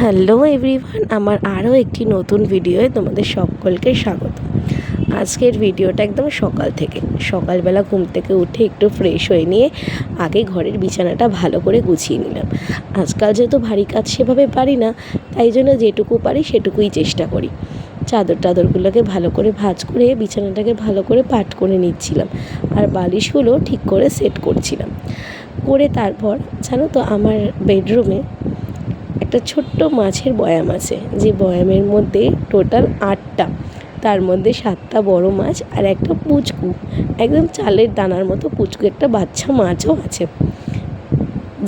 Hello everyone, আমার আরও একটি নতুন ভিডিওয়ে তোমাদের সকলকে স্বাগত। আজকের ভিডিওটা একদম সকাল থেকে। সকালবেলা ঘুম থেকে উঠে একটু ফ্রেশ হয়ে নিয়ে আগে ঘরের বিছানাটা ভালো করে গুছিয়ে নিলাম। আজকাল যেহেতু ভারী কাজ সেভাবে পারি না, তাই জন্য যেটুকু পারি সেটুকুই চেষ্টা করি। চাদর টাদরগুলোকে ভালো করে ভাজ করে বিছানাটাকে ভালো করে পাট করে নিচ্ছিলাম আর বালিশগুলো ঠিক করে সেট করছিলাম। করে তারপর জানো তো আমার বেডরুমে একটা ছোট্ট মাছের বয়াম আছে, যে বয়ামের মধ্যে টোটাল আটটা। তার মধ্যে সাতটা বড় মাছ আর একটা পুচকু। একদম চালের দানার মতো পুচকু, একটা বাচ্চা মাছও আছে।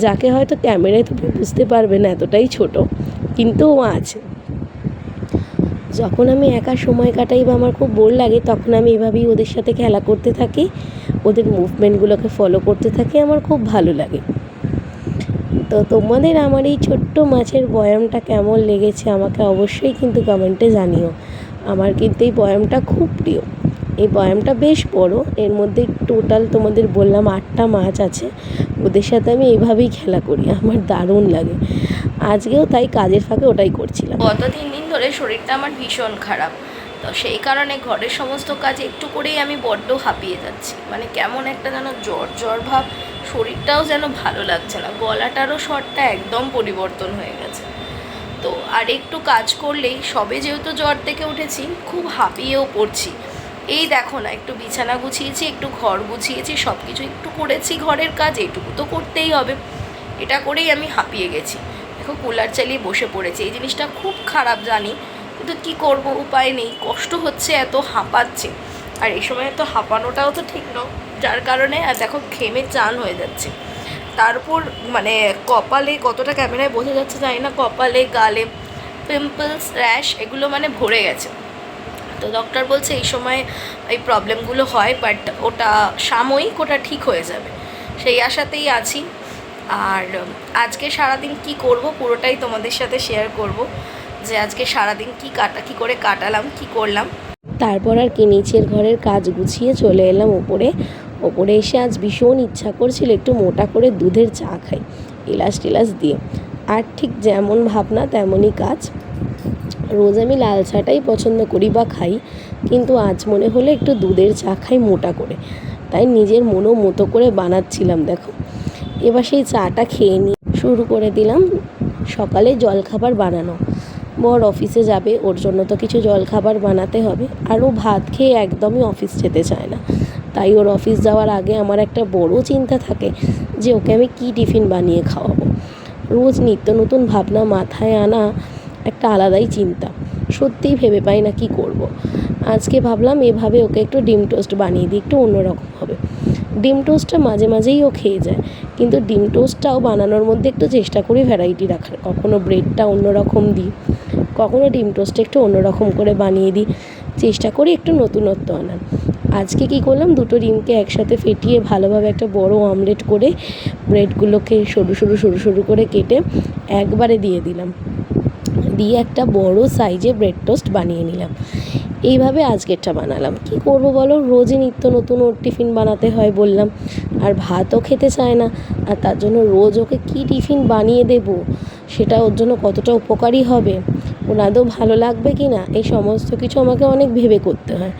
যাকে হয়তো ক্যামেরায় তুমি বুঝতে পারবে না, এতটাই ছোট, কিন্তু ও আছে। যখন আমি একা সময় কাটাই বা আমার খুব বোর লাগে, তখন আমি এভাবেই ওদের সাথে খেলা করতে থাকি। ওদের মুভমেন্টগুলোকে ফলো করতে থাকি, আমার খুব ভালো লাগে। তো তোমাদের আমার এই ছোট্ট মাছের বয়ামটা কেমন লেগেছে আমাকে অবশ্যই কিন্তু কমেন্টে জানিও। আমার কিন্তু এই বয়ামটা খুব প্রিয়। এই বয়ামটা বেশ বড়, এর মধ্যে টোটাল তোমাদের বললাম আটটা মাছ আছে, ওদের সাথে আমি এইভাবেই খেলা করি, আমার দারুণ লাগে। আজকেও তাই কাজের ফাঁকে ওটাই করছিলাম। গত তিন দিন ধরে শরীরটা আমার ভীষণ খারাপ। তো সেই কারণে ঘরের সমস্ত কাজ একটু করেই আমি বড্ড হাঁপিয়ে যাচ্ছি। মানে কেমন একটা যেন জ্বর জ্বর ভাব, শরীরটাও যেন ভালো লাগছে না, গলাটারও স্বরটা একদম পরিবর্তন হয়ে গেছে। তো আর একটু কাজ করলেই, সবে যেহেতু জ্বর থেকে উঠেছি, খুব হাঁপিয়েও পড়ছি। এই দেখো না, একটু বিছানা গুছিয়েছি, একটু ঘর গুছিয়েছি সব কিছু একটু করেছি, ঘরের কাজ এটুকু তো করতেই হবে। এটা করেই আমি হাঁপিয়ে গেছি। দেখো কুলার চালিয়ে বসে পড়েছি। এই জিনিসটা খুব খারাপ জানি কিন্তু কি করব? উপায় নেই। কষ্ট হচ্ছে, এত হাঁপাচ্ছে। আর এই সময় তো হাঁপানোটাও তো ঠিক নয়। যার কারণে, আর দেখো, ঘেমে চান হয়ে যাচ্ছে। তারপর মানে কপালে কতটা ক্যামেরায় বোঝা যাচ্ছে জানি না, কপালে, গালে, পিম্পলস, র্যাশ, এগুলো মানে ভরে গেছে। তো ডক্টর বলছে, এই সময় এই প্রবলেমগুলো হয় বাট ওটা সাময়িক, ওটা ঠিক হয়ে যাবে। সেই আশাতেই আছি। আর, আজকে সারাদিন কি করব, পুরোটাই তোমাদের সাথে শেয়ার করব। যে আজকে সারাদিন কি কাটা, কি করে কাটালাম, কি করলাম। তারপর আর কি নিচের ঘরের কাজ গুছিয়ে চলে এলাম ওপরে। ওপরে এসে আজ ভীষণ ইচ্ছা করছিল একটু মোটা করে দুধের চা খাই, এলাচ টেলাচ দিয়ে। আর ঠিক যেমন ভাবনা তেমনই কাজ। রোজ আমি লাল চাটাই পছন্দ করি বা খাই, কিন্তু আজ মনে হলো একটু দুধের চা খাই মোটা করে। তাই নিজের মনও মতো করে বানাচ্ছিলাম, দেখো। এবার সেই চাটা খেয়ে নিয়ে শুরু করে দিলাম সকালে জলখাবার বানানো। বর অফিসে যাবে, ওর জন্য তো কিছু জলখাবার বানাতে হবে। আর ও ভাত খেয়ে একদমই অফিস যেতে চায় না। তাই ওর অফিস যাওয়ার আগে আমার একটা বড় চিন্তা থাকে যে ওকে আমি কী টিফিন বানিয়ে খাওয়াবো। রোজ নিত্য নতুন ভাবনা মাথায় আনা একটা আলাদাই চিন্তা। সত্যিই ভেবে পাই না কি করব। আজকে ভাবলাম এভাবে ওকে একটু ডিম টোস্ট বানিয়ে দিই, একটু অন্যরকম হবে। ডিম টোস্টটা মাঝে মাঝেই ও খেয়ে যায়, কিন্তু ডিম টোস্টটাও বানানোর মধ্যে একটু চেষ্টা করি ভ্যারাইটি রাখার। কখনো ব্রেডটা অন্যরকম দিই কখনো ডিম টোস্টটা একটু অন্যরকম করে বানিয়ে দিই। চেষ্টা করি একটু নতুনত্ব আনার। আজকে কি করলাম? দুটো ডিমকে একসাথে ফেটিয়ে ভালোভাবে একটা বড় অমলেট করে ব্রেডগুলোকে সরু সরু সরু সরু করে কেটে একবারে দিয়ে দিলাম। দিয়ে একটা বড় সাইজে ব্রেড টোস্ট বানিয়ে নিলাম। এইভাবে আজকেরটা বানালাম। কি করব বলো? রোজই নিত্য নতুন ওর টিফিন বানাতে হয় বললাম। আর ভাতও খেতে চায় না। আর তার জন্য রোজ ওকে কী টিফিন বানিয়ে দেব? সেটা ওর জন্য কতটা উপকারী হবে? ওনাদেরও ভালো লাগবে কি না? এই সমস্ত কিছু আমাকে অনেক ভেবে করতে হয়।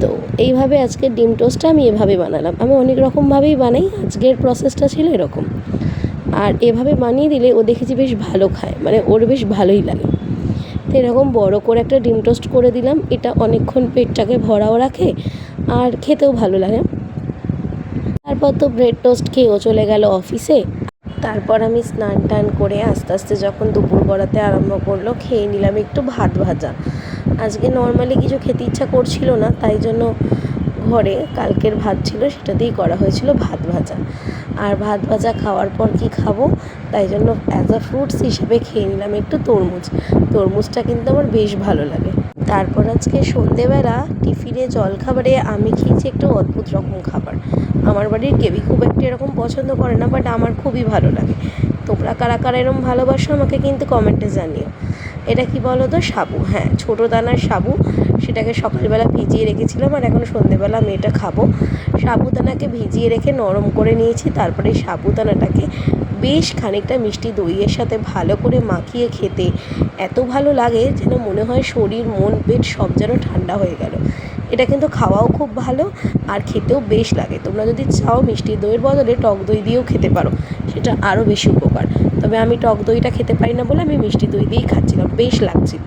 তো এইভাবে আজকের ডিম টোস্টটা আমি এভাবে বানালাম। আমি অনেক রকমভাবেই বানাই, আজকের প্রসেসটা ছিল এরকম। আর এভাবে বানিয়ে দিলে ও দেখেছি বেশ ভালো খায় মানে ওর বেশ ভালোই লাগে। তো এরকম বড় করে একটা ডিম টোস্ট করে দিলাম, এটা অনেকক্ষণ পেটটাকে ভরাও রাখে আর খেতেও ভালো লাগে। তারপর তো ব্রেড টোস্ট খেয়েও চলে গেল অফিসে তারপর আমি স্নান টান করে আস্তে আস্তে যখন দুপুর গড়াতে আরম্ভ করল, খেয়ে নিলাম একটু ভাত ভাজা। আজকে নর্মালি কিছু খেতে ইচ্ছা করছিল না, তাই জন্য ঘরে কালকের ভাত ছিল সেটা দিয়েই করা হয়েছিল ভাত ভাজা। আর ভাত ভাজা খাওয়ার পর কি খাব? তাই জন্য অ্যাজ আ ফ্রুটস হিসেবে খেয়ে নিলাম একটু তরমুজ। তরমুজটা কিন্তু আমার বেশ ভালো লাগে। তারপর আজকে সন্ধেবেলা টিফিনে জলখাবারে আমি খেয়েছি একটু অদ্ভুত রকম খাবার। আমার বাড়ির কেউই খুব একটা এরকম পছন্দ করে না বাট আমার খুবই ভালো লাগে। তোমরা কারা কারা এরকম ভালোবাসো আমাকে কিন্তু কমেন্টে জানিও। এটা কি বলো তো সাবু হ্যাঁ ছোটো দানার সাবু। সেটাকে সকালবেলা ভিজিয়ে রেখেছিলাম আর এখন সন্ধেবেলা আমি এটা খাব। সাবুদানাকে ভিজিয়ে রেখে নরম করে নিয়েছি, তারপরে সাবুদানাটাকে বেশ খানিকটা মিষ্টি দইয়ের সাথে ভালো করে মাখিয়ে খেতে এত ভালো লাগে যেন মনে হয় শরীর, মন, পেট সব যেন ঠান্ডা হয়ে গেল। এটা কিন্তু খাওয়াও খুব ভালো আর খেতেও বেশ লাগে। তোমরা যদি চাও মিষ্টি দইয়ের বদলে টক দই দিয়েও খেতে পারো, সেটা আরও বেশি উপকার। তবে আমি টক দইটা খেতে পারি না বলে আমি মিষ্টি দই দিয়েই খাচ্ছিলাম, বেশ লাগছিল।